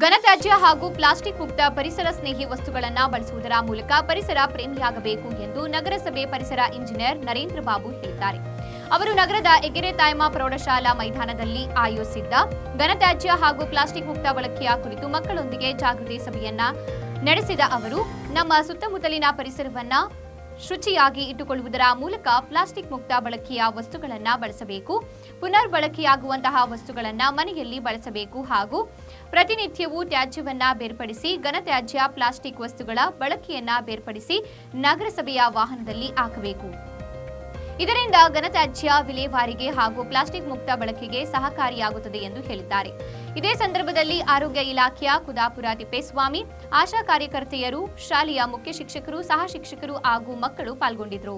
Plastic ಮುಕ್ತ ಪರಿಸರ ಸ್ನೇಹಿ ವಸ್ತುಗಳನ್ನು ಬಳಸುವುದರ ಮೂಲಕ ಪರಿಸರ ಪ್ರೇಮಿಯಾಗಬೇಕು ಎಂದು ನಗರಸಭೆ ಪರಿಸರ ಇಂಜಿನಿಯರ್ ನರೇಂದ್ರ ಬಾಬು ಹೇಳಿದ್ದಾರೆ. ಅವರು ನಗರದ ಎಗೆರೆ ತಾಯಮ್ಮ ಪ್ರೌಢಶಾಲಾ ಮೈದಾನದಲ್ಲಿ ಆಯೋಜಿಸಿದ್ದ ಘನತ್ಯಾಜ್ಯ ಹಾಗೂ ಪ್ಲಾಸ್ಟಿಕ್ ಮುಕ್ತ ಬಳಕೆಯ ಕುರಿತು ಮಕ್ಕಳೊಂದಿಗೆ ಜಾಗೃತಿ ಸಭೆಯನ್ನ ನಡೆಸಿದ ಅವರು, ನಮ್ಮ ಸುತ್ತಮುತ್ತಲಿನ ಪರಿಸರವನ್ನ ಶುಚಿಯಾಗಿ ಇಟ್ಟುಕೊಳ್ಳುವುದರ ಮೂಲಕ ಪ್ಲಾಸ್ಟಿಕ್ ಮುಕ್ತ ಬಳಕೆಯ ವಸ್ತುಗಳನ್ನು ಬಳಸಬೇಕು ಪುನರ್ ಬಳಕೆಯಾಗುವಂತಹ ವಸ್ತುಗಳನ್ನು ಮನೆಯಲ್ಲಿ ಬಳಸಬೇಕು ಹಾಗೂ ಪ್ರತಿನಿತ್ಯವೂ ತ್ಯಾಜ್ಯವನ್ನ ಬೇರ್ಪಡಿಸಿ, ಘನತ್ಯಾಜ್ಯ ಪ್ಲಾಸ್ಟಿಕ್ ವಸ್ತುಗಳ ಬಳಕೆಯನ್ನ ಬೇರ್ಪಡಿಸಿ ನಗರಸಭೆಯ ವಾಹನದಲ್ಲಿ ಹಾಕಬೇಕು. ಇದರಿಂದ ಘನತ್ಯಾಜ್ಯ, ವಿಲೇವಾರಿಗೆ ಹಾಗೂ ಪ್ಲಾಸ್ಟಿಕ್ ಮುಕ್ತ ಬಳಕೆಗೆ ಸಹಕಾರಿಯಾಗುತ್ತದೆ ಎಂದು ಹೇಳಿದ್ದಾರೆ. ಇದೇ ಸಂದರ್ಭದಲ್ಲಿ ಆರೋಗ್ಯ ಇಲಾಖೆಯ ಕುದಾಪುರ ತಿಪ್ಪೇಸ್ವಾಮಿ, ಆಶಾ ಕಾರ್ಯಕರ್ತೆಯರು, ಶಾಲೆಯ ಮುಖ್ಯ ಶಿಕ್ಷಕರು, ಸಹ ಶಿಕ್ಷಕರು ಹಾಗೂ ಮಕ್ಕಳು ಪಾಲ್ಗೊಂಡಿದ್ದರು.